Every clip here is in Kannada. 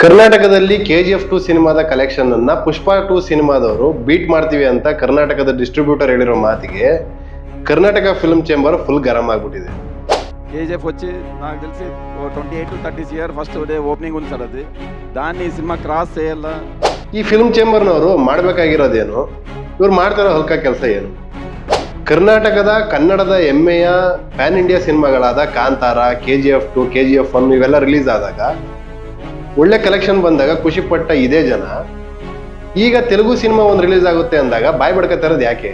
ಕರ್ನಾಟಕದಲ್ಲಿ ಕೆ ಜಿ ಎಫ್ ಟು ಸಿನಿಮಾದ ಕಲೆಕ್ಷನ್ ಅನ್ನ ಪುಷ್ಪ ಟು ಸಿನಿಮಾದವರು ಬೀಟ್ ಮಾಡ್ತೀವಿ ಅಂತ ಕರ್ನಾಟಕದ ಡಿಸ್ಟ್ರಿಬ್ಯೂಟರ್ ಹೇಳಿರೋ ಮಾತಿಗೆ Karnataka film chamber full garam ಆಗ್ಬಿಟ್ಟಿದೆ కేజీఎఫ్ వచ్చి నాకు తెలిసి twenty eight to thirty year first day opening ఉంది సార్ అది దాన్ని ఈ సినిమా క్రాస్ చేయాలా ಈ ಫಿಲ್ಮ್ ಚೇಂಬರ್ನವರು ಮಾಡಬೇಕಾಗಿರೋದೇನು ಇವ್ರು ಮಾಡ್ತಿರೋ ಹಲ್ಕ ಕೆಲಸ ಏನು ಕರ್ನಾಟಕದ ಕನ್ನಡದ ಹೆಮ್ಮೆಯ pan India ಸಿನಿಮಾಗಳಾದ Kantara K G F two K G F one ಇವೆಲ್ಲ ರಿಲೀಸ್ ಆದಾಗ ಒಳ್ಳೆ ಕಲೆಕ್ಷನ್ ಬಂದಾಗ ಖುಷಿ ಪಟ್ಟ ಇದೇ ಜನ. ಈಗ ತೆಲುಗು ಸಿನಿಮಾ ಒಂದು ರಿಲೀಸ್ ಆಗುತ್ತೆ ಅಂದಾಗ ಬಾಯ್ ಬಡ್ಕೋತಿರೋದು ಯಾಕೆ?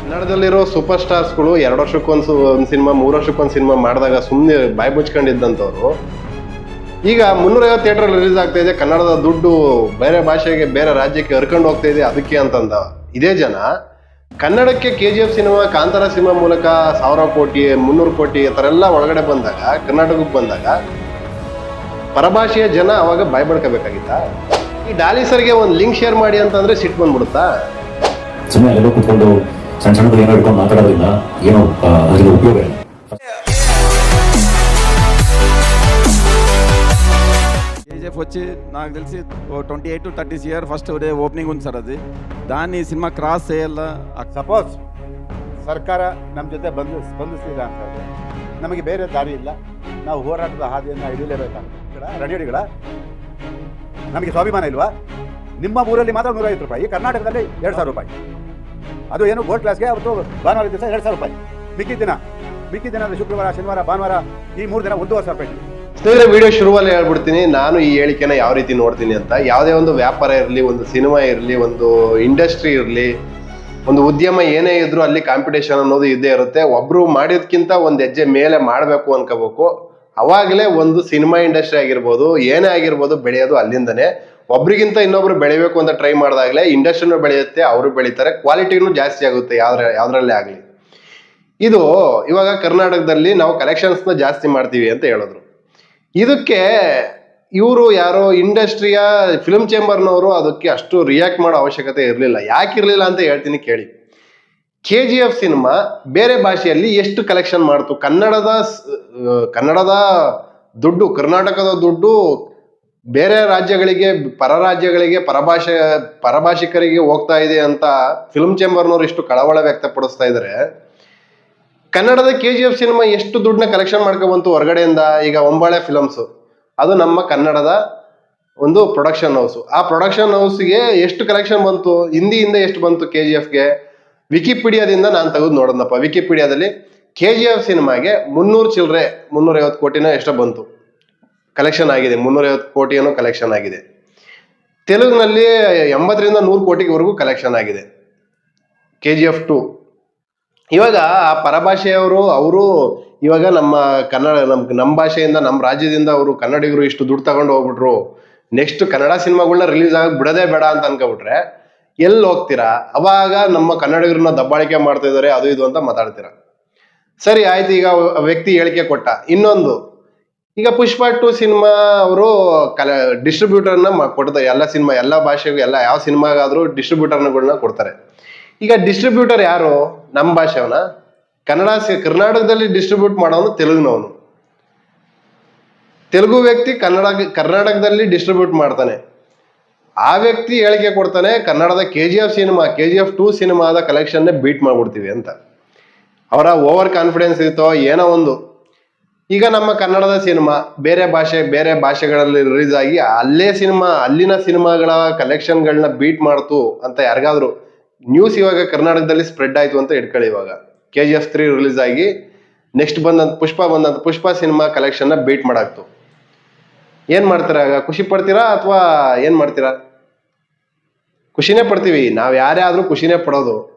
ಕನ್ನಡದಲ್ಲಿರೋ ಸೂಪರ್ ಸ್ಟಾರ್ಸ್ಗಳು ಎರಡು ವರ್ಷಕ್ಕೊಂದು ಒಂದು ಸಿನಿಮಾ ಮೂರು ವರ್ಷಕ್ಕೊಂದು ಸಿನಿಮಾ ಮಾಡಿದಾಗ ಸುಮ್ಮನೆ ಬಾಯ್ ಮುಚ್ಕೊಂಡಿದ್ದಂಥವ್ರು. ಈಗ ಮುನ್ನೂರೈವತ್ತು ಥಿಯೇಟರ್ ರಿಲೀಸ್ ಆಗ್ತಾ ಇದೆ, ಕನ್ನಡದ ದುಡ್ಡು ಬೇರೆ ಭಾಷೆಗೆ, ಬೇರೆ ರಾಜ್ಯಕ್ಕೆ ಹರ್ಕೊಂಡು ಹೋಗ್ತಾ ಇದೆ ಅದಕ್ಕೆ ಅಂತಂದ. ಇದೇ ಜನ. ಕನ್ನಡಕ್ಕೆ K G F cinema Kantara cinema ಮೂಲಕ ಸಾವಿರ ಕೋಟಿ, ಮುನ್ನೂರು ಕೋಟಿ ಈ ಥರ ಎಲ್ಲ ಒಳಗಡೆ ಬಂದಾಗ, ಕರ್ನಾಟಕಕ್ಕೆ ಬಂದಾಗ ಪರಭಾಷೆಯ ಜನ ಅವಾಗ ಬಾಯ್ ಬಡ್ಕೋಬೇಕಾಗಿತ್ತ ಈ ಡಾಲಿ ಸರ್ಗೆ ಒಂದು ಲಿಂಕ್ ಶೇರ್ ಮಾಡಿ ಅಂತಂದ್ರೆ ಸಿಟ್ಟು ಬಂದ್ಬಿಡುತ್ತಾ ಸುಮ್ಮನೆ ಎಲ್ಲೋ ಕೂತ್ಕೊಂಡು ಸಣ್ಣ ಸಣ್ಣದು ಏನೋ ಇಟ್ಕೊಂಡು ಮಾತಾಡೋದ್ರಿಂದ ಏನೋ ಆ, ಅದರಿಂದ ಉಪಯೋಗ ಇಲ್ಲ కేజీఎఫ్ వచ్చి నాకు తెలిసి twenty eight to thirty year first day opening ఉంది సార్ అది దాన్ని ఈ సినిమಾ క్రాస్ చేయాలా ಸಪೋಸ್ ಸರ್ಕಾರ ನಮ್ಮ ಜೊತೆ ಬಂದು ಸ್ಪಂದಿಸಲಿಲ್ಲ ಅಂತಂದರೆ ನಮಗೆ ಬೇರೆ ದಾರಿ ಇಲ್ಲ ನಾವು ಹೋರಾಟದ ಹಾದಿಯನ್ನು ಹಿಡಿಯಲೇಬೇಕಾಗುತ್ತೆ ರೆಡಿಗಳ ನಮಗೆ ಸ್ವಾಭಿಮಾನ ಇಲ್ವಾ? ನಿಮ್ಮ ಊರಲ್ಲಿ ಮಾತ್ರ ನೂರೈವತ್ತು ರೂಪಾಯಿ ಕರ್ನಾಟಕದಲ್ಲಿ ಎರಡು ಸಾವಿರ ರೂಪಾಯಿ. ಅದು ಏನು ಗೋಲ್ಡ್ ಕ್ಲಾಸ್ಗೆ ಅವತ್ತು ಭಾನುವಾರ ದಿವಸ ಎರಡು ಸಾವಿರ ರೂಪಾಯಿ. ಮಿಕ್ಕಿದ ದಿನ ಮಿಕ್ಕಿದ ದಿನ ಅಂದ್ರೆ ಶುಕ್ರವಾರ, ಶನಿವಾರ, ಭಾನುವಾರ, ಈ ಮೂರು ದಿನ ಒಂದೂವರೆ ಸಾವಿರ ರೂಪಾಯಿ ಸ್ನೇಹಿತರೆ, ವಿಡಿಯೋ ಶುರುವಲ್ಲೇ ಹೇಳ್ಬಿಡ್ತೀನಿ. ನಾನು ಈ ಹೇಳಿಕೆನ ಯಾವ ರೀತಿ ನೋಡ್ತೀನಿ ಅಂತ, ಯಾವುದೇ ಒಂದು ವ್ಯಾಪಾರ ಇರಲಿ, ಒಂದು ಸಿನಿಮಾ ಇರಲಿ, ಒಂದು ಇಂಡಸ್ಟ್ರಿ ಇರಲಿ, ಒಂದು ಉದ್ಯಮ ಏನೇ ಇದ್ರೂ ಅಲ್ಲಿ ಕಾಂಪಿಟೇಷನ್ ಅನ್ನೋದು ಇದ್ದೇ ಇರುತ್ತೆ. ಒಬ್ರು ಮಾಡಿದ್ಕಿಂತ ಒಂದು ಹೆಜ್ಜೆ ಮೇಲೆ ಮಾಡಬೇಕು ಅನ್ಕೋಬೇಕು. ಅವಾಗಲೇ ಒಂದು ಸಿನಿಮಾ ಇಂಡಸ್ಟ್ರಿ ಆಗಿರ್ಬೋದು, ಏನೇ ಆಗಿರ್ಬೋದು ಬೆಳೆಯೋದು ಅಲ್ಲಿಂದನೇ. ಒಬ್ರಿಗಿಂತ ಇನ್ನೊಬ್ರು ಬೆಳಿಬೇಕು ಅಂತ ಟ್ರೈ ಮಾಡಿದಾಗಲೇ ಇಂಡಸ್ಟ್ರಿನೂ ಬೆಳೆಯುತ್ತೆ, ಅವರು ಬೆಳೀತಾರೆ, ಕ್ವಾಲಿಟಿನೂ ಜಾಸ್ತಿ ಆಗುತ್ತೆ ಯಾವ್ದ್ರ, ಯಾವ್ದ್ರಲ್ಲೇ ಆಗಲಿ. ಇದು ಇವಾಗ ಕರ್ನಾಟಕದಲ್ಲಿ ನಾವು ಕಲೆಕ್ಷನ್ಸ್ನ ಜಾಸ್ತಿ ಮಾಡ್ತೀವಿ ಅಂತ ಹೇಳಿದ್ರು. ಇದಕ್ಕೆ ಇವರು ಯಾರೋ ಇಂಡಸ್ಟ್ರಿಯ ಫಿಲ್ಮ್ ಚೇಂಬರ್ನವರು ಅದಕ್ಕೆ ಅಷ್ಟು ರಿಯಾಕ್ಟ್ ಮಾಡೋ ಅವಶ್ಯಕತೆ ಇರಲಿಲ್ಲ. ಯಾಕಿರಲಿಲ್ಲ ಅಂತ ಹೇಳ್ತೀನಿ ಕೇಳಿ. ಕೆ ಜಿ ಎಫ್ ಸಿನಿಮಾ ಬೇರೆ ಭಾಷೆಯಲ್ಲಿ ಎಷ್ಟು ಕಲೆಕ್ಷನ್ ಮಾಡ್ತು? ಕನ್ನಡದ ಕನ್ನಡದ ದುಡ್ಡು, ಕರ್ನಾಟಕದ ದುಡ್ಡು ಬೇರೆ ರಾಜ್ಯಗಳಿಗೆ ಪರ ರಾಜ್ಯಗಳಿಗೆ ಪರಭಾಷೆ, ಪರಭಾಷಿಕರಿಗೆ ಹೋಗ್ತಾ ಇದೆ ಅಂತ ಫಿಲ್ಮ್ ಚೇಂಬರ್ನವರು ಇಷ್ಟು ಕಳವಳ ವ್ಯಕ್ತಪಡಿಸ್ತಾ ಇದ್ದಾರೆ ಕನ್ನಡದ ಕೆ ಜಿ ಎಫ್ ಸಿನಿಮಾ ಎಷ್ಟು ದುಡ್ಡನ್ನ ಕಲೆಕ್ಷನ್ ಮಾಡ್ಕೊ ಬಂತು ಹೊರಗಡೆಯಿಂದ? ಈಗ ಒಂಬಾಳೆ ಫಿಲಮ್ಸು ಅದು ನಮ್ಮ ಕನ್ನಡದ ಒಂದು ಪ್ರೊಡಕ್ಷನ್ ಹೌಸು ಆ ಪ್ರೊಡಕ್ಷನ್ ಹೌಸ್ಗೆ ಎಷ್ಟು ಕಲೆಕ್ಷನ್ ಬಂತು? ಹಿಂದಿಯಿಂದ ಎಷ್ಟು ಬಂತು ಕೆ ಜಿ ಎಫ್ಗೆ ವಿಕಿಪೀಡಿಯಾದಿಂದ ನಾನು ತೆಗೆದು ನೋಡೋದಪ್ಪ ವಿಕಿಪೀಡಿಯಾದಲ್ಲಿ ಕೆ ಜಿ ಎಫ್ ಸಿನಿಮಾಗೆ ಮುನ್ನೂರು ಚಿಲ್ಲರೆ ಮುನ್ನೂರೈವತ್ತು ಕೋಟಿನ ಎಷ್ಟೋ ಬಂತು. ಕಲೆಕ್ಷನ್ ಆಗಿದೆ, ಮುನ್ನೂರೈವತ್ತು ಕೋಟಿಯೇನೋ ಕಲೆಕ್ಷನ್ ಆಗಿದೆ. ತೆಲುಗಿನಲ್ಲಿ ಎಂಬತ್ತರಿಂದ ನೂರು ಕೋಟಿವರೆಗೂ ಕಲೆಕ್ಷನ್ ಆಗಿದೆ ಕೆ ಜಿ ಎಫ್ ಟು ಇವಾಗ ಆ ಪರಭಾಷೆಯವರು, ಅವರು ಇವಾಗ ನಮ್ಮ ಕನ್ನಡ ನಮ್ಮ ನಮ್ಮ ಭಾಷೆಯಿಂದ ನಮ್ಮ ರಾಜ್ಯದಿಂದ ಅವರು ಕನ್ನಡಿಗರು ಇಷ್ಟು ದುಡ್ಡು ತಗೊಂಡು ಹೋಗ್ಬಿಟ್ರು. ನೆಕ್ಸ್ಟ್ ಕನ್ನಡ ಸಿನಿಮಾಗಳನ್ನ ರಿಲೀಸ್ ಆಗಿ ಬಿಡೋದೇ ಬೇಡ ಅಂತ ಅನ್ಕೊಬಿಟ್ರೆ ಎಲ್ಲಿ ಹೋಗ್ತೀರಾ? ಅವಾಗ ನಮ್ಮ ಕನ್ನಡಿಗರನ್ನ ದಬ್ಬಾಳಿಕೆ ಮಾಡ್ತಾ ಇದ್ದಾರೆ ಅದು ಇದು ಅಂತ ಮಾತಾಡ್ತೀರಾ? ಸರಿ, ಆಯ್ತು, ಈಗ ವ್ಯಕ್ತಿ ಹೇಳಿಕೆ ಕೊಟ್ಟ. ಇನ್ನೊಂದು. ಈಗ ಪುಷ್ಪ ಟು ಸಿನಿಮಾ ಅವರು ಕಲ ಡಿಸ್ಟ್ರಿಬ್ಯೂಟರ್ನ ಕೊಡ್ತಾರೆ. ಎಲ್ಲ ಸಿನಿಮಾ, ಎಲ್ಲ ಭಾಷೆಗೂ, ಎಲ್ಲ ಯಾವ ಸಿನಿಮಾಗಾದ್ರೂ ಡಿಸ್ಟ್ರಿಬ್ಯೂಟರ್ಗಳನ್ನ ಕೊಡ್ತಾರೆ. ಈಗ ಡಿಸ್ಟ್ರಿಬ್ಯೂಟರ್ ಯಾರು? ನಮ್ಮ ಭಾಷೆವನ ಕನ್ನಡ ಕರ್ನಾಟಕದಲ್ಲಿ ಡಿಸ್ಟ್ರಿಬ್ಯೂಟ್ ಮಾಡೋನು ತೆಲುಗಿನವನು. ತೆಲುಗು ವ್ಯಕ್ತಿ ಕನ್ನಡ, ಕರ್ನಾಟಕದಲ್ಲಿ ಡಿಸ್ಟ್ರಿಬ್ಯೂಟ್ ಮಾಡ್ತಾನೆ. ಆ ವ್ಯಕ್ತಿ ಹೇಳಿಕೆ ಕೊಡ್ತಾನೆ, ಕನ್ನಡದ K G F cinema K G F two ಸಿನಿಮಾದ ಕಲೆಕ್ಷನ್ನೇ ಬೀಟ್ ಮಾಡ್ಬಿಡ್ತೀವಿ ಅಂತ. ಅವರ ಓವರ್ ಕಾನ್ಫಿಡೆನ್ಸ್ ಇತ್ತೋ ಏನೋ ಒಂದು. ಈಗ ನಮ್ಮ ಕನ್ನಡದ ಸಿನಿಮಾ ಬೇರೆ ಭಾಷೆ, ಬೇರೆ ಭಾಷೆಗಳಲ್ಲಿ ರಿಲೀಸ್ ಆಗಿ ಅಲ್ಲೇ ಸಿನಿಮಾ ಅಲ್ಲಿನ ಸಿನಿಮಾಗಳ ಕಲೆಕ್ಷನ್ಗಳನ್ನ ಬೀಟ್ ಮಾಡ್ತು ಅಂತ ಯಾರಿಗಾದ್ರು ನ್ಯೂಸ್ ಇವಾಗ ಕರ್ನಾಟಕದಲ್ಲಿ ಸ್ಪ್ರೆಡ್ ಆಯ್ತು ಅಂತ ಇಟ್ಕೊಳ್ಳಿ ಇವಾಗ. K G F three release ಆಗಿ ನೆಕ್ಸ್ಟ್ ಬಂದಂತ, ಪುಷ್ಪ ಬಂದಂತ, ಪುಷ್ಪ ಸಿನಿಮಾ ಕಲೆಕ್ಷನ್ನ ಬೀಟ್ ಮಾಡಾಕ್ತು. ಏನ್ ಮಾಡ್ತೀರಾ? ಆಗ ಖುಷಿ ಪಡ್ತೀರಾ ಅಥವಾ ಏನ್ ಮಾಡ್ತೀರಾ? ಖುಷಿನೇ ಪಡ್ತೀವಿ. ನಾವ್ ಯಾರೇ ಆದ್ರೂ ಖುಷಿನೇ ಪಡೋದು.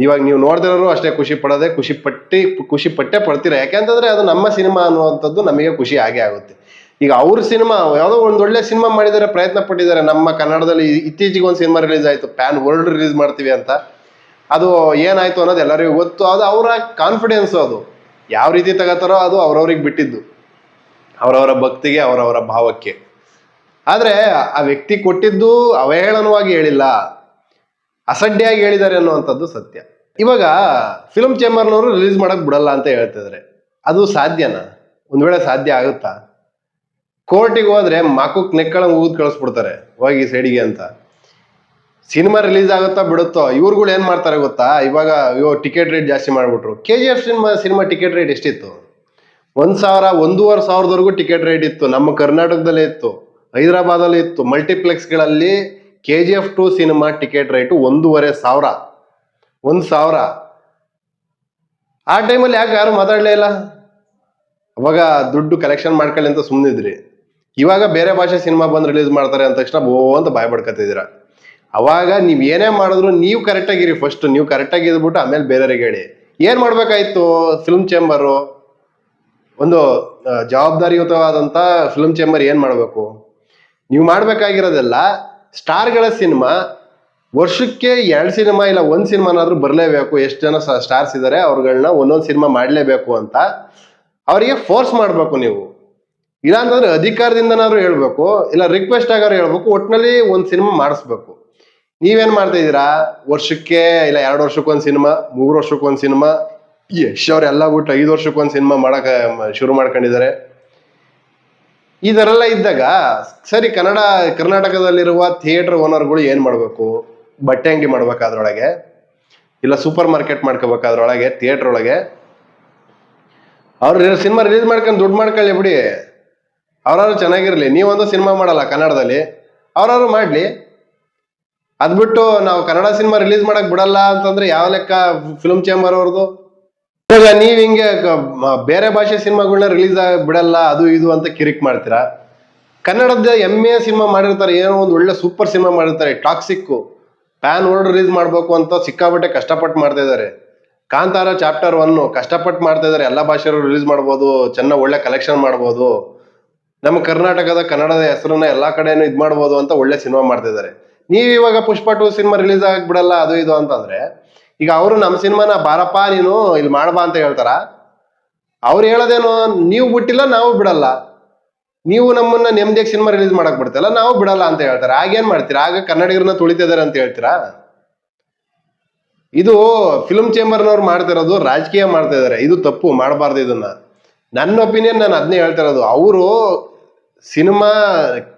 ಇವಾಗ ನೀವು ನೋಡ್ದಿರೋರು ಅಷ್ಟೇ ಖುಷಿ ಪಡೋದೆ ಖುಷಿ ಪಟ್ಟಿ, ಖುಷಿ ಪಟ್ಟೆ ಪಡ್ತೀರ? ಯಾಕೆಂತಂದ್ರೆ ಅದು ನಮ್ಮ ಸಿನಿಮಾ ಅನ್ನುವಂಥದ್ದು ನಮಗೆ ಖುಷಿ ಆಗೇ ಆಗುತ್ತೆ. ಈಗ ಅವ್ರ ಸಿನಿಮಾ, ಯಾವುದೋ ಒಂದು ಒಳ್ಳೆ ಸಿನಿಮಾ ಮಾಡಿದ್ದಾರೆ ಪ್ರಯತ್ನ ಪಟ್ಟಿದ್ದಾರೆ. ನಮ್ಮ ಕನ್ನಡದಲ್ಲಿ ಇತ್ತೀಚೆಗೆ ಒಂದು ಸಿನಿಮಾ ರಿಲೀಸ್ ಆಯಿತು ಪ್ಯಾನ್ ವರ್ಲ್ಡ್ ರಿಲೀಸ್ ಮಾಡ್ತೀವಿ ಅಂತ. ಅದು ಏನಾಯ್ತು ಅನ್ನೋದು ಎಲ್ಲರಿಗೂ ಗೊತ್ತು. ಅದು ಅವರ ಕಾನ್ಫಿಡೆನ್ಸ್ ಅದು. ಯಾವ ರೀತಿ ತಗೋತಾರೋ ಅದು ಅವ್ರವ್ರಿಗೆ ಬಿಟ್ಟಿದ್ದು. ಅವರವರ ಭಕ್ತಿಗೆ, ಅವರವರ ಭಾವಕ್ಕೆ. ಆದ್ರೆ ಆ ವ್ಯಕ್ತಿ ಕೊಟ್ಟಿದ್ದು ಅವಹೇಳನವಾಗಿ ಹೇಳಿಲ್ಲ, ಅಸಡ್ಡೆಯಾಗಿ ಹೇಳಿದ್ದಾರೆ ಅನ್ನುವಂಥದ್ದು ಸತ್ಯ. ಇವಾಗ ಫಿಲ್ಮ್ ಚೇಂಬರ್ನವರು ರಿಲೀಸ್ ಮಾಡಕ್ ಬಿಡಲ್ಲ ಅಂತ ಹೇಳ್ತಿದ್ರೆ. ಅದು ಸಾಧ್ಯನಾ? ಒಂದ್ ವೇಳೆ ಸಾಧ್ಯ ಆಗುತ್ತಾ? ಕೋರ್ಟಿಗೆ ಹೋದ್ರೆ ಮಾಕುಕ್ ನೆಕ್ಕಳಂಗೆ ಊದ್ ಕಳಿಸ್ಬಿಡ್ತಾರೆ, ಹೋಗಿ ಸೈಡಿಗೆ ಅಂತ. ಸಿನಿಮಾ ರಿಲೀಸ್ ಆಗುತ್ತಾ ಬಿಡುತ್ತೋ? ಇವ್ರುಗಳು ಏನ್ ಮಾಡ್ತಾರೆ ಗೊತ್ತಾ? ಇವಾಗ ಅಯ್ಯೋ ಟಿಕೆಟ್ ರೇಟ್ ಜಾಸ್ತಿ ಮಾಡ್ಬಿಟ್ರು. K G F cinema cinema ticket rate ಎಷ್ಟಿತ್ತು? ಒಂದ್ ಸಾವಿರ, ಒಂದೂವರೆ ಸಾವಿರದವರೆಗೂ ಟಿಕೆಟ್ ರೇಟ್ ಇತ್ತು. ನಮ್ಮ ಕರ್ನಾಟಕದಲ್ಲೇ ಇತ್ತು. ಹೈದರಾಬಾದಲ್ಲಿ ಇತ್ತು. ಮಲ್ಟಿಪ್ಲೆಕ್ಸ್ಗಳಲ್ಲಿ K G F two cinema ticket rate ಒಂದೂವರೆ ಸಾವಿರ. ಒಂದು ಸಾವಿರ. ಆ ಟೈಮಲ್ಲಿ ಯಾಕೆ ಯಾರು ಮಾತಾಡಲೇ ಇಲ್ಲ? ಅವಾಗ ದುಡ್ಡು ಕಲೆಕ್ಷನ್ ಮಾಡ್ಕೊಳ್ಳಿ ಅಂತ ಸುಮ್ಮನಿದ್ರಿ ಇವಾಗ ಬೇರೆ ಭಾಷೆ ಸಿನಿಮಾ ಬಂದು ರಿಲೀಸ್ ಮಾಡ್ತಾರೆ ಅಂದ ತಕ್ಷಣ ಓ ಅಂತ ಬಾಯ್ ಬಡ್ಕತ್ತಿದ್ದೀರ. ಅವಾಗ ನೀವು ಏನೇ ಮಾಡಿದ್ರು ನೀವು ಕರೆಕ್ಟಾಗಿರಿ ಫಸ್ಟ್. ನೀವು ಕರೆಕ್ಟಾಗಿ ಇದ್ಬಿಟ್ಟು ಆಮೇಲೆ ಬೇರೆಯವ್ರಿಗೆ ಹೇಳಿ. ಏನು ಮಾಡ್ಬೇಕಾಯ್ತು? Film chamber? ಒಂದು ಜವಾಬ್ದಾರಿಯುತವಾದಂಥ ಫಿಲ್ಮ್ ಚೇಂಬರ್ ಏನು ಮಾಡಬೇಕು? ನೀವು ಮಾಡಬೇಕಾಗಿರೋದೆಲ್ಲ ಸ್ಟಾರ್ಗಳ ಸಿನಿಮಾ. ವರ್ಷಕ್ಕೆ ಎರಡು ಸಿನಿಮಾ ಇಲ್ಲ ಒಂದು ಸಿನಿಮಾನಾದ್ರೂ ಬರಲೇಬೇಕು. ಎಷ್ಟು ಜನ ಸ್ಟಾರ್ಸ್ ಇದ್ದಾರೆ ಅವ್ರುಗಳನ್ನ ಒಂದೊಂದು ಸಿನಿಮಾ ಮಾಡಲೇಬೇಕು ಅಂತ. ಅವರಿಗೆ ಫೋರ್ಸ್ ಮಾಡಬೇಕು ನೀವು. ಇಲ್ಲಾಂತಂದ್ರೆ ಅಧಿಕಾರದಿಂದನಾದ್ರೂ ಹೇಳ್ಬೇಕು, ಇಲ್ಲ ರಿಕ್ವೆಸ್ಟ್ ಆಗಾರು ಹೇಳ್ಬೇಕು ಒಟ್ಟಿನಲ್ಲಿ ಒಂದು ಸಿನಿಮಾ ಮಾಡಿಸ್ಬೇಕು. ನೀವೇನು ಮಾಡ್ತಾ ಇದ್ದೀರಾ? ವರ್ಷಕ್ಕೆ ಇಲ್ಲ ಎರಡು ವರ್ಷಕ್ಕೊಂದು ಸಿನಿಮಾ, ಮೂರು ವರ್ಷಕ್ಕೊಂದು ಸಿನಿಮಾ, ಯಶ್ ಅವ್ರು ಎಲ್ಲ ಬಿಟ್ಟು ಐದು ವರ್ಷಕ್ಕೊಂದು ಸಿನಿಮಾ ಮಾಡಕ ಶುರು ಮಾಡ್ಕೊಂಡಿದ್ದಾರೆ. ಈ ಥರ ಎಲ್ಲ ಇದ್ದಾಗ, ಸರಿ, ಕನ್ನಡ, ಕರ್ನಾಟಕದಲ್ಲಿರುವ ಥಿಯೇಟರ್ ಓನರ್ಗಳು ಏನು ಮಾಡಬೇಕು? ಬಟ್ಟೆ ಅಂಗಡಿ ಮಾಡ್ಬೇಕಾದ್ರೊಳಗೆ, ಇಲ್ಲ ಸೂಪರ್ ಮಾರ್ಕೆಟ್ ಮಾಡ್ಕೋಬೇಕಾದ್ರೊಳಗೆ ಥಿಯೇಟರ್ ಒಳಗೆ, ಅವ್ರು ಸಿನಿಮಾ ರಿಲೀಸ್ ಮಾಡ್ಕೊಂಡು ದುಡ್ಡು ಮಾಡ್ಕೊಳ್ಳಿ ಬಿಡಿ. ಅವ್ರವ್ರು ಚೆನ್ನಾಗಿರ್ಲಿ. ನೀವೊಂದು ಸಿನಿಮಾ ಮಾಡಲ್ಲ ಕನ್ನಡದಲ್ಲಿ. ಅವ್ರವ್ರು ಮಾಡ್ಲಿ. ಅದ್ಬಿಟ್ಟು ನಾವು ಕನ್ನಡ ಸಿನಿಮಾ ರಿಲೀಸ್ ಮಾಡಕ್ ಬಿಡಲ್ಲ ಅಂತಂದ್ರೆ ಯಾವ ಲೆಕ್ಕ ಫಿಲ್ಮ್ ಚೇಂಬರ್ ಅವ್ರದ್ದು ಇವಾಗ ನೀವ್ ಹಿಂಗೆ ಬೇರೆ ಭಾಷೆ ಸಿನಿಮಾಗಳನ್ನ ರಿಲೀಸ್ ಬಿಡಲ್ಲ, ಅದು ಇದು ಅಂತ ಕಿರಿಕ್ ಮಾಡ್ತೀರಾ? ಕನ್ನಡದ ಎಮ್ಮೆ ಸಿನಿಮಾ ಮಾಡಿರ್ತಾರೆ, ಏನೋ ಒಂದು ಒಳ್ಳೆ ಸೂಪರ್ ಸಿನಿಮಾ ಮಾಡಿರ್ತಾರೆ ಟಾಕ್ಸಿಕ್ ಪ್ಯಾನ್ ವರ್ಲ್ಡ್ ರಿಲೀಸ್ ಮಾಡ್ಬೇಕು ಅಂತ ಸಿಕ್ಕಾಪಟ್ಟೆ ಕಷ್ಟಪಟ್ಟು ಮಾಡ್ತಾ ಇದ್ದಾರೆ ಕಾಂತಾರ ಚಾಪ್ಟರ್ ಒನ್ ಕಷ್ಟಪಟ್ಟು ಮಾಡ್ತಾ ಇದ್ದಾರೆ ಎಲ್ಲ ಭಾಷೆಯವರು ರಿಲೀಸ್ ಮಾಡ್ಬೋದು, ಚೆನ್ನಾಗಿ ಒಳ್ಳೆ ಕಲೆಕ್ಷನ್ ಮಾಡ್ಬೋದು. ನಮ್ಮ ಕರ್ನಾಟಕದ, ಕನ್ನಡದ ಹೆಸರನ್ನ ಎಲ್ಲಾ ಕಡೆನೂ ಇದು ಮಾಡ್ಬೋದು ಅಂತ ಒಳ್ಳೆ ಸಿನಿಮಾ ಮಾಡ್ತಿದ್ದಾರೆ ನೀವು ಇವಾಗ ಪುಷ್ಪ ಟು ಸಿನಿಮಾ ರಿಲೀಸ್ ಆಗಕ್ ಬಿಡಲ್ಲ, ಅದು ಇದು ಅಂತಂದ್ರೆ ಈಗ ಅವರು ನಮ್ಮ ಸಿನಿಮಾನ ಬಾರಪ್ಪ ನೀನು ಇಲ್ಲಿ ಮಾಡಬಾ ಅಂತ ಹೇಳ್ತಾರ? ಅವ್ರು ಹೇಳೋದೇನು, ನೀವು ಬಿಟ್ಟಿಲ್ಲ, ನಾವು ಬಿಡಲ್ಲ. ನೀವು ನಮ್ಮನ್ನ ನೆಮ್ಮದಿಯಾಗಿ ಸಿನಿಮಾ ರಿಲೀಸ್ ಮಾಡಕ್ ಬಿಡ್ತಲ್ಲ ನಾವು ಬಿಡಲ್ಲ ಅಂತ ಹೇಳ್ತಾರೆ? ಆಗೇನ್ ಮಾಡ್ತೀರಾ? ಆಗ ಕನ್ನಡಿಗರನ್ನ ತುಳಿತಿದ್ದಾರೆ ಅಂತ ಹೇಳ್ತೀರಾ? ಇದು ಫಿಲ್ಮ್ ಚೇಂಬರ್ನವ್ರು ಮಾಡ್ತಿರೋದು ರಾಜಕೀಯ ಮಾಡ್ತಾ ಇದ್ದಾರೆ. ಇದು ತಪ್ಪು, ಮಾಡಬಾರ್ದು ಇದನ್ನ. ನನ್ನ ಒಪಿನಿಯನ್ ನಾನು ಅದನ್ನೇ ಹೇಳ್ತಿರೋದು ಅವರು cinema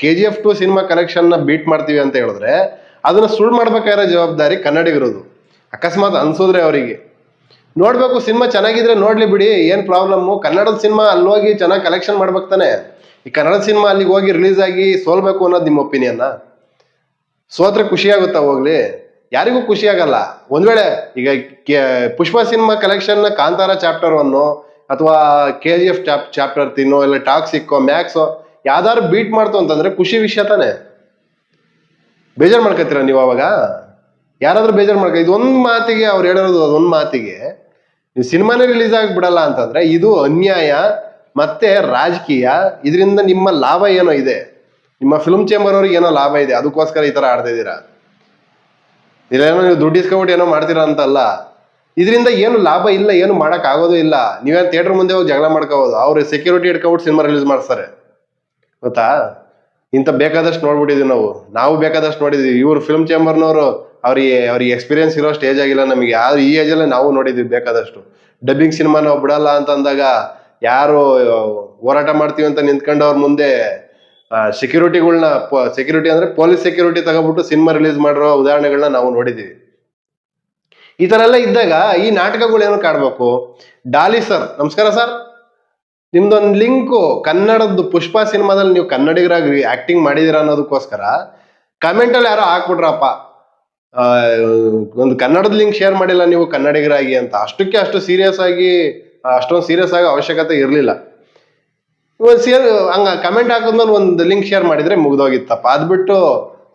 K G F two cinema ಕಲೆಕ್ಷನ್ನ beat ಮಾಡ್ತೀವಿ ಅಂತ ಹೇಳಿದ್ರೆ, ಅದನ್ನ ಸುಳ್ಳು ಮಾಡ್ಬೇಕಾಗಿರೋ ಜವಾಬ್ದಾರಿ ಕನ್ನಡಿಗರದು. ಅಕಸ್ಮಾತ್ ಅನ್ಸಿದ್ರೆ ಅವರಿಗೆ. ನೋಡ್ಬೇಕು, ಸಿನಿಮಾ ಚೆನ್ನಾಗಿದ್ರೆ ನೋಡ್ಲಿ ಬಿಡಿ, ಏನು ಪ್ರಾಬ್ಲಮ್ಮು ಕನ್ನಡದ ಸಿನಿಮಾ ಅಲ್ಲಿ ಹೋಗಿ ಚೆನ್ನಾಗಿ ಕಲೆಕ್ಷನ್ ಮಾಡ್ಬೇಕು ತಾನೆ. ಈ ಕನ್ನಡ ಸಿನಿಮಾ ಅಲ್ಲಿಗೆ ಹೋಗಿ ರಿಲೀಸ್ ಆಗಿ ಸೋಲ್ಬೇಕು ಅನ್ನೋದು ನಿಮ್ಮ ಒಪಿನಿಯನ್ನ ಸೋತ್ರೆ ಖುಷಿ ಆಗುತ್ತಾ ಹೋಗ್ಲಿ? ಯಾರಿಗೂ ಖುಷಿ ಆಗಲ್ಲ. ಒಂದ್ ವೇಳೆ ಈಗ Pushpa cinema collection Kantara chapter one ಅಥವಾ K G F chap chapter ತಿನ್ನೋ ಇಲ್ಲ ಟಾಕ್ಸಿಕ್ಕೋ ಮ್ಯಾಕ್ಸೋ ಯಾವ್ದಾದ್ರು ಬೀಟ್ ಮಾಡ್ತು ಅಂತಂದ್ರೆ ಖುಷಿ ವಿಷಯ ತಾನೆ. ಬೇಜಾರ್ ಮಾಡ್ಕೊತೀರ ನೀವು ಅವಾಗ? ಯಾರಾದ್ರೂ ಬೇಜಾರ್ ಮಾಡ್ಕೊ, ಇದು ಒಂದ್ ಮಾತಿಗೆ ಅವ್ರು ಹೇಳಿರೋದು ಅದೊಂದು ಮಾತಿಗೆ. ನೀವು ಸಿನಿಮಾನೇ ರಿಲೀಸ್ ಆಗಿಬಿಡಲ್ಲ ಅಂತಂದ್ರೆ ಇದು ಅನ್ಯಾಯ ಮತ್ತೆ ರಾಜಕೀಯ. ಇದರಿಂದ ನಿಮ್ಮ ಲಾಭ ಏನೋ ಇದೆ. ನಿಮ್ಮ ಫಿಲ್ಮ್ ಚೇಂಬರ್ ಅವ್ರಿಗೆ ಏನೋ ಲಾಭ ಇದೆ. ಅದಕ್ಕೋಸ್ಕರ ಈ ತರ ಆಡ್ತಾ ಇದ್ದೀರಾ? ಇಲ್ಲೇನೋ ನೀವು ದುಡ್ಡು ಇಸ್ಕೊಬಿಟ್ಟು ಏನೋ ಮಾಡ್ತೀರಾ ಅಂತಲ್ಲ. ಇದರಿಂದ ಏನು ಲಾಭ ಇಲ್ಲ, ಏನು ಮಾಡಕ್ ಆಗೋದು ಇಲ್ಲ. ನೀವೇನು ಥಿಯೇಟರ್ ಮುಂದೆ ಹೋಗಿ ಜಗಳ ಮಾಡ್ಕೋಬೋದು. ಅವ್ರು ಸೆಕ್ಯೂರಿಟಿ ಇಟ್ಕೊಬಿಟ್ಟು ಸಿನಿಮಾ ರಿಲೀಸ್ ಮಾಡ್ತಾರೆ ಗೊತ್ತಾ? ಇಂಥ ಬೇಕಾದಷ್ಟು ನೋಡ್ಬಿಟ್ಟಿದೀವಿ ನಾವು. ನಾವು ಬೇಕಾದಷ್ಟು ನೋಡಿದ್ವಿ. ಇವರು ಫಿಲ್ಮ್ ಚೇಂಬರ್ನವರು ಅವ್ರಿಗೆ ಅವ್ರಿಗೆ ಎಕ್ಸ್ಪೀರಿಯನ್ಸ್ ಇರೋ ಸ್ಟೇಜ್ ಆಗಿಲ್ಲ ನಮಗೆ. ಯಾರು ಈ ಏಜಲ್ಲೇ ನಾವು ನೋಡಿದ್ವಿ ಬೇಕಾದಷ್ಟು. ಡಬ್ಬಿಂಗ್ ಸಿನಿಮಾ ನಾವು ಬಿಡಲ್ಲ ಅಂತ ಅಂದಾಗ ಯಾರು, ಹೋರಾಟ ಮಾಡ್ತೀವಿ ಅಂತ ನಿಂತ್ಕೊಂಡು ಅವ್ರ ಮುಂದೆ ಸೆಕ್ಯೂರಿಟಿಗಳನ್ನ ಸೆಕ್ಯೂರಿಟಿ ಅಂದ್ರೆ ಪೊಲೀಸ್ ಸೆಕ್ಯೂರಿಟಿ ತಗೊಬಿಟ್ಟು ಸಿನಿಮಾ ರಿಲೀಸ್ ಮಾಡಿರೋ ಉದಾಹರಣೆಗಳನ್ನ ನಾವು ನೋಡಿದ್ದೀವಿ ಈ ತರ ಎಲ್ಲ ಇದ್ದಾಗ ಈ ನಾಟಕಗಳು ಏನು ಕಾಡ್ಬೇಕು ಡಾಲಿ ಸರ್, ನಮಸ್ಕಾರ ಸರ್. ನಿಮ್ದೊಂದು ಲಿಂಕು ಕನ್ನಡದ್ದು ಪುಷ್ಪ ಸಿನಿಮಾದಲ್ಲಿ ನೀವು ಕನ್ನಡಿಗರಾಗಿ ಆಕ್ಟಿಂಗ್ ಮಾಡಿದಿರ ಅನ್ನೋದಕ್ಕೋಸ್ಕರ ಕಮೆಂಟಲ್ಲಿ ಯಾರೋ ಹಾಕ್ಬಿಟ್ರಪ್ಪ. ಒಂದು ಕನ್ನಡದ ಲಿಂಕ್ ಶೇರ್ ಮಾಡಿಲ್ಲ ನೀವು ಕನ್ನಡಿಗರಾಗಿ ಅಂತ. ಅಷ್ಟಕ್ಕೆ ಅಷ್ಟು ಸೀರಿಯಸ್ ಆಗಿ, ಅಷ್ಟೊಂದು ಸೀರಿಯಸ್ ಆಗಿ ಅವಶ್ಯಕತೆ ಇರಲಿಲ್ಲ. ಇವಾಗ ಸೇರ್ ಹಂಗ ಕಮೆಂಟ್ ಹಾಕಿದ್ಮೇಲೆ ಒಂದು ಲಿಂಕ್ ಶೇರ್ ಮಾಡಿದ್ರೆ ಮುಗ್ದೋಗಿತ್ತಪ್ಪ. ಅದ್ ಬಿಟ್ಟು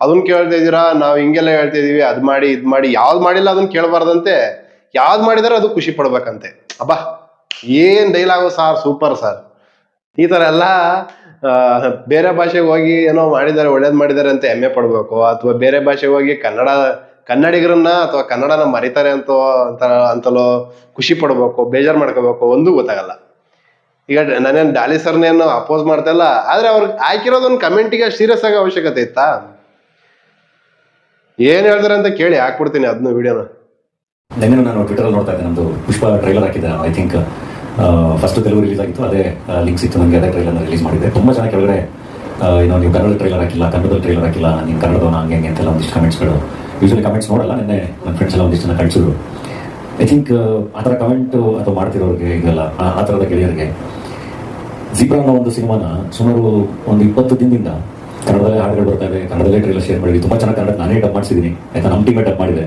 ಅದನ್ನ ಕೇಳ್ತಾ ಇದೀರಾ ನಾವು ಹಿಂಗೆಲ್ಲ ಹೇಳ್ತಾ ಇದೀವಿ, ಅದ್ ಮಾಡಿ, ಇದ್ ಮಾಡಿ. ಯಾವ್ದು ಮಾಡಿಲ್ಲ ಅದನ್ನ ಕೇಳಬಾರ್ದಂತೆ. ಯಾವ್ದು ಮಾಡಿದಾರೆ ಅದು ಖುಷಿ ಪಡ್ಬೇಕಂತೆ. ಅಬ್ಬಾ, ಏನ್ ಡೈಲಾಗು ಸಾರ್ ಸೂಪರ್ ಸರ್. ಈ ತರ ಎಲ್ಲ ಬೇರೆ ಭಾಷೆಗೆ ಹೋಗಿ ಏನೋ ಮಾಡಿದ್ದಾರೆ, ಒಳ್ಳೇದು ಮಾಡಿದ್ದಾರೆ ಅಂತ ಹೆಮ್ಮೆ ಪಡ್ಬೇಕು. ಅಥವಾ ಬೇರೆ ಭಾಷೆಗೆ ಹೋಗಿ ಕನ್ನಡ ಕನ್ನಡಿಗರನ್ನ ಅಥವಾ ಕನ್ನಡನ ಮರಿತಾರೆ ಅಂತ ಅಂತ ಅಂತಲೋ ಖುಷಿ ಪಡ್ಬೇಕು, ಬೇಜಾರು ಮಾಡ್ಕೋಬೇಕು, ಒಂದು ಗೊತ್ತಾಗಲ್ಲ. ಈಗ ನಾನೇನು ಡಾಲಿ ಸರ್ನೇನು ಅಪೋಸ್ ಮಾಡ್ತಾ ಆದ್ರೆ ಅವ್ರಿಗೆ ಹಾಕಿರೋದೊಂದು ಕಮೆಂಟಿಗೆ ಸೀರಿಯಸ್ ಆಗಿ ಅವಶ್ಯಕತೆ ಇತ್ತಾ? ಏನ್ ಹೇಳ್ತಾರೆ ಅಂತ ಕೇಳಿ ಹಾಕ್ಬಿಡ್ತೀನಿ ಅದನ್ನ ವಿಡಿಯೋನ. ನಿನ್ನೆ ನಾನು ಟ್ವಿಟರ್ ನೋಡ್ತಾ ಇದ್ದೆ, ನಮ್ದು ಪುಷ್ಪ ಟ್ರೈಲರ್ ಹಾಕಿದ್ದೆ I think first Telugu release ಆಗಿತ್ತು, ಅದೇ ಲಿಂಕ್ಸ್ ಇತ್ತು ನನಗೆ ಅದೇ ಟ್ರೈಲರ್ ರಿಲೀಸ್ ಮಾಡಿದ್ದೆ. ತುಂಬಾ ಚೆನ್ನಾಗಿ ಕೆಳಗಡೆ ಏನೋ ನೀವು ಕನ್ನಡ ಟ್ರೈಲರ್ ಹಾಕಿಲ್ಲ ಕನ್ನಡದಲ್ಲಿ ಟ್ರೈಲರ್ ಹಾಕಿಲ್ಲ ನೀವು ಕನ್ನಡದವನ, ಹಂಗೆ ಹಂಗೆ ಅಂತೆಲ್ಲ ಒಂದಿಷ್ಟು ಕಮೆಂಟ್ಸ್ಗಳು ಯೂಶಲಿ ಕಮೆಂಟ್ಸ್ ನೋಡಲ್ಲ, ನಿನ್ನೆ ನನ್ನ ಫ್ರೆಂಡ್ಸ್ ಎಲ್ಲ ಒಂದಿಷ್ಟು ಜನ ಕಳಿಸಿದ್ರು. ಐ ಥಿಂಕ್ ಆ ಥರ ಕಮೆಂಟು ಅಥವಾ ಮಾಡ್ತಿರೋರಿಗೆ ಈಗೆಲ್ಲ ಆ- ಥರದ ಗೆಳೆಯರಿಗೆ. ಜೀಬ್ರಾ ಅನ್ನೋ ಒಂದು ಸಿನಿಮಾನ ಸುಮಾರು ಒಂದು ಇಪ್ಪತ್ತು ದಿನದಿಂದ ಕನ್ನಡದಲ್ಲೇ ಹಾಡುಗಳು ಬರ್ತಾ ಇವೆ ಕನ್ನಡದಲ್ಲೇ ಟ್ರೇಲರ್ ಶೇರ್ ಮಾಡಿದ್ವಿ. ತುಂಬ ಚೆನ್ನಾಗಿ ಕನ್ನಡ ನಾನೇ ಡಬ್ ಮಾಡಿಸಿದ್ದೀನಿ ಆಯ್ತಾ? ನಮ್ಮ ಟೀಮೇ ಡಬ್ ಮಾಡಿದೆ.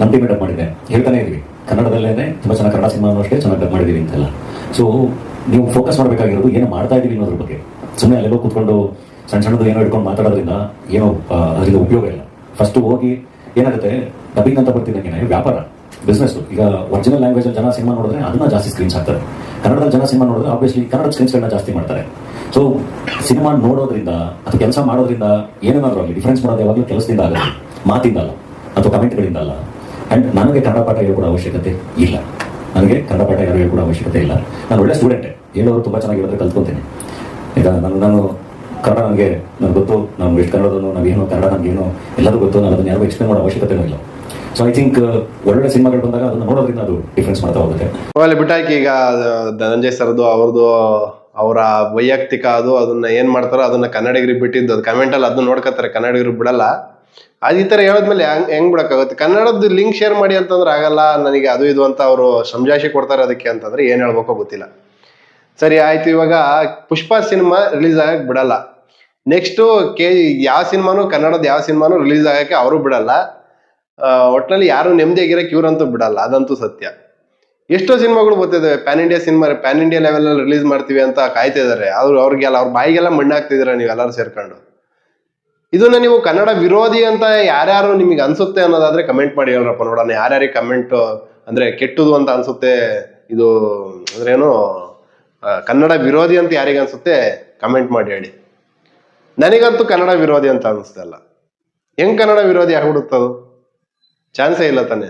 ನಮ್ಮ ಟೀಮೇ ಡಬ್ ಮಾಡಿದೆ. ಹೇಳ್ತಾನೆ ಇದ್ವಿ. ಕನ್ನಡದಲ್ಲೇ ತುಂಬ ಚೆನ್ನಾಗಿ ಕನ್ನಡ ಸಿನಿಮಾನು ಅಷ್ಟೇ ಚೆನ್ನಾಗಿ ಡಬ್ ಮಾಡಿದ್ದೀವಿ ಅಂತೆಲ್ಲ. ಸೊ ನೀವು ಫೋಕಸ್ ಮಾಡಬೇಕಾಗಿರೋದು ಏನು ಮಾಡ್ತಾ ಇದ್ದೀವಿ ಅನ್ನೋದ್ರ ಬಗ್ಗೆ. ಸುಮ್ಮನೆ ಅಲ್ಲೆಲ್ಲೋ ಕೂತ್ಕೊಂಡು ಸಣ್ಣ ಸಣ್ಣದು ಏನೋ ಇಟ್ಕೊಂಡು ಮಾತಾಡೋದ್ರಿಂದ ಏನೋ ಅದರಿಂದ ಉಪಯೋಗ ಇಲ್ಲ. ಫಸ್ಟ್ ಹೋಗಿ ಏನಾಗುತ್ತೆ? ಡಬ್ಬಿಂಗ್ ಅಂತ ಬರ್ತಿದ್ದಂಗೆ ವ್ಯಾಪಾರ ಬಿಸ್ನೆಸ್ ಈಗ ಒರಿಜಿನಲ್ ಲ್ಯಾಂಗ್ವೇಜ್ ಜನ ಸಿನಿಮಾ ನೋಡಿದ್ರೆ ಅದನ್ನ ಜಾಸ್ತಿ ಸ್ಕ್ರೀನ್ಸ್ ಹಾಕ್ತಾರೆ ಕನ್ನಡದಲ್ಲಿ ಜನ ಸಿನಿಮಾ ನೋಡಿದ್ರೆ ಆಬ್ವಿಯಸ್ಲಿ ಕನ್ನಡ ಸ್ಕ್ರೀನ್ಸ್ಗಳನ್ನ ಜಾಸ್ತಿ ಮಾಡ್ತಾರೆ. ಸೊ ಸಿನಿಮಾ ನೋಡೋದ್ರಿಂದ ಅದು ಕೆಲಸ ಮಾಡೋದ್ರಿಂದ ಏನೇನಾದ್ರೂ ಆಗಲಿ ಡಿಫ್ರೆನ್ಸ್ ಮಾಡೋದು ಯಾವಾಗಲೂ ಕೆಲಸದಿಂದ ಆಗಲ್ಲ, ಮಾತಿಂದ ಅಲ್ಲ, ಅಥವಾ ಕಮೆಂಟ್ಗಳಿಂದ ಅಲ್ಲ. ಆ್ಯಂಡ್ ನನಗೆ ಕನ್ನಡ ಪಾಠ ಹೇಳ್ಕೊಡೋ ಅವಶ್ಯಕತೆ ಇಲ್ಲ. ನನಗೆ ಕನ್ನಡ ಪಾಠ ಯಾರು ಕೂಡ ಅವಶ್ಯಕತೆ ಇಲ್ಲ. ನಾನು ಒಳ್ಳೆ ಸ್ಟೂಡೆಂಟೇ ಹೇಳೋರು ತುಂಬ ಚೆನ್ನಾಗಿ ಹೇಳಿದ್ರೆ ಕಲ್ತ್ಕೊತೀನಿ ಈಗ ನಾನು ನಾನು ಕನ್ನಡ ನನಗೆ ನನಗೆ ಗೊತ್ತು ನಾವು ಎಷ್ಟು ಕನ್ನಡದನ್ನು ನಾವೇನು ಕನ್ನಡ, ನಮಗೇನು ಎಲ್ಲರೂ ಗೊತ್ತು, ನಾನು ಅದನ್ನು ಯಾರಿಗೂ ಎಕ್ಸ್ಪ್ಲೇನ್ ಮಾಡೋ ಅವಶ್ಯಕತೆನೂ ಇಲ್ಲ. ಸೊ ಐ ಥಿಂಕ್ ಒಳ್ಳೊಳ್ಳೆ ಸಿನಿಮಾಗಳು ಬಂದಾಗ ಅದನ್ನು ನೋಡೋದ್ರಿಂದ ಅದು ಡಿಫ್ರೆನ್ಸ್ ಮಾಡ್ತಾ ಹೋಗುತ್ತೆ. ಅಲ್ಲಿ ಬಿಟ್ಟಾಕಿ ಈಗ ಧನಂಜಯ್ ಸರ್ದು ಅವ್ರದ್ದು ಅವರ ವೈಯಕ್ತಿಕ ಅದು, ಅದನ್ನ ಏನ್ ಮಾಡ್ತಾರೋ ಅದನ್ನ ಕನ್ನಡಿಗರಿಗೆ ಬಿಟ್ಟಿದ್ದು, ಅದು ಕಮೆಂಟ್ ಅಲ್ಲಿ ಅದನ್ನ ನೋಡ್ಕೊತಾರೆ, ಕನ್ನಡಿಗರು ಬಿಡಲ್ಲ. ಅದು ಈ ತರ ಹೇಳಿದ್ಮೇಲೆ ಹೆಂಗ್ ಹೆಂಗ್ ಬಿಡಕ್ಕಾಗುತ್ತೆ? ಕನ್ನಡದ ಲಿಂಕ್ ಶೇರ್ ಮಾಡಿ ಅಂತಂದ್ರೆ ಆಗಲ್ಲ, ನನಗೆ ಅದು ಇದು ಅಂತ ಅವರು ಸಂಜಾಶಿ ಕೊಡ್ತಾರೆ ಅದಕ್ಕೆ ಅಂತಂದ್ರೆ ಏನು ಹೇಳ್ಬೇಕೋ ಗೊತ್ತಿಲ್ಲ. ಸರಿ ಆಯ್ತು. ಇವಾಗ ಪುಷ್ಪ ಸಿನಿಮಾ ರಿಲೀಸ್ ಆಗಕ್ ಬಿಡಲ್ಲ. ನೆಕ್ಸ್ಟ್ ಕೆ ಯಾವ ಸಿನಿಮಾನು ಕನ್ನಡದ ಯಾವ ಸಿನಿಮಾನು ರಿಲೀಸ್ ಆಗಕ್ಕೆ ಅವರು ಬಿಡಲ್ಲ. ಒಟ್ನಲ್ಲಿ ಯಾರು ನೆಮ್ಮದಿಯಾಗಿರಕ್ಕೆ ಇವ್ರಂತೂ ಬಿಡಲ್ಲ. ಅದಂತೂ ಸತ್ಯ. ಎಷ್ಟೋ ಸಿನಿಮಾಗಳು ಬರ್ತಿದ್ದಾವೆ pan India cinema pan India level ಅಲ್ಲಿ ರಿಲೀಸ್ ಮಾಡ್ತೀವಿ ಅಂತ ಕಾಯ್ತಾ ಇದಾರೆ. ಅವ್ರು ಅವ್ರಿಗೆಲ್ಲ ಅವ್ರ ಬಾಯಿಗೆಲ್ಲ ನೀವು ಎಲ್ಲರೂ ಸೇರ್ಕೊಂಡು? ಇದನ್ನ ನೀವು ಕನ್ನಡ ವಿರೋಧಿ ಅಂತ ಯಾರ್ಯಾರು ನಿಮಗೆ ಅನ್ಸುತ್ತೆ ಅನ್ನೋದಾದ್ರೆ ಕಮೆಂಟ್ ಮಾಡಿ ಹೇಳ್ರಪ್ಪ ನೋಡೋಣ. ಯಾರ್ಯಾರಿಗೆ ಕಮೆಂಟ್ ಅಂದ್ರೆ ಕೆಟ್ಟದು ಅಂತ ಅನ್ಸುತ್ತೆ ಇದು ಅಂದ್ರೆ ಏನು ಆ, ಕನ್ನಡ ವಿರೋಧಿ ಅಂತ ಯಾರಿಗೆ ಅನ್ಸುತ್ತೆ ಕಮೆಂಟ್ ಮಾಡಿ ಹೇಳಿ. ನನಗಂತೂ ಕನ್ನಡ ವಿರೋಧಿ ಅಂತ ಅನಿಸ್ತಲ್ಲ ಹೆಂಗ್ ಕನ್ನಡ ವಿರೋಧಿ ಆಗ್ಬಿಡುತ್ತದು ಚಾನ್ಸೇ ಇಲ್ಲ ತಾನೆ.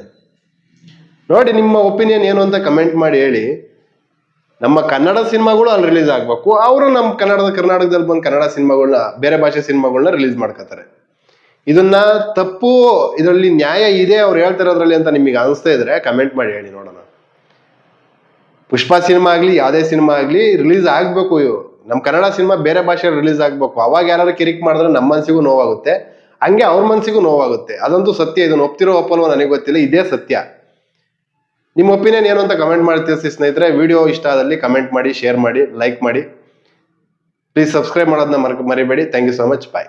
ನೋಡಿ, ನಿಮ್ಮ ಒಪಿನಿಯನ್ ಏನು ಅಂತ ಕಮೆಂಟ್ ಮಾಡಿ ಹೇಳಿ. ನಮ್ಮ ಕನ್ನಡ ಸಿನಿಮಾಗಳು ಅಲ್ಲಿ ರಿಲೀಸ್ ಆಗ್ಬೇಕು. ಅವರು ನಮ್ಮ ಕನ್ನಡದ ಕರ್ನಾಟಕದಲ್ಲಿ ಬಂದು ಕನ್ನಡ ಸಿನಿಮಾಗಳನ್ನ, ಬೇರೆ ಭಾಷೆ ಸಿನಿಮಾಗಳನ್ನ ರಿಲೀಸ್ ಮಾಡ್ಕೋತಾರೆ ಇದನ್ನ ತಪ್ಪು, ಇದರಲ್ಲಿ ನ್ಯಾಯ ಇದೆ ಅವ್ರು ಹೇಳ್ತಿರೋದ್ರಲ್ಲಿ ಅಂತ ನಿಮಗೆ ಅನಿಸ್ತಾ ಇದ್ರೆ ಕಮೆಂಟ್ ಮಾಡಿ ಹೇಳಿ ನೋಡೋಣ. ಪುಷ್ಪ ಸಿನಿಮಾ ಆಗ್ಲಿ, ಯಾವುದೇ ಸಿನಿಮಾ ಆಗ್ಲಿ ರಿಲೀಸ್ ಆಗ್ಬೇಕು ಇವು. ನಮ್ಮ ಕನ್ನಡ ಸಿನಿಮಾ ಬೇರೆ ಭಾಷೆ ರಿಲೀಸ್ ಆಗ್ಬೇಕು. ಅವಾಗ ಯಾರು ಕಿರಿಕ್ ಮಾಡಿದ್ರೆ ನಮ್ಮ ಮನ್ಸಿಗೂ ನೋವಾಗುತ್ತೆ. ಹಂಗೆ ಅವ್ರ ಮನ್ಸಿಗೂ ನೋವಾಗುತ್ತೆ. ಅದಂತೂ ಸತ್ಯ. ಇದನ್ನ ಒಪ್ತಿರೋ ಒಪ್ಪಲ್ವೋ ನನಗೆ ಗೊತ್ತಿಲ್ಲ. ಇದೇ ಸತ್ಯ. ನಿಮ್ಮ ಒಪಿನಿಯನ್ ಏನು ಅಂತ ಕಮೆಂಟ್ ಮಾಡ್ತೀವಿ ಸ್ನೇಹಿತರೆ. ವಿಡಿಯೋ ಇಷ್ಟ ಆದಲ್ಲಿ ಕಮೆಂಟ್ ಮಾಡಿ ಶೇರ್ ಮಾಡಿ ಲೈಕ್ ಮಾಡಿ. ಪ್ಲೀಸ್ ಸಬ್ಸ್ಕ್ರೈಬ್ ಮಾಡೋದನ್ನ ಮರ ಮರಿಬೇಡಿ. Thank you so much bye.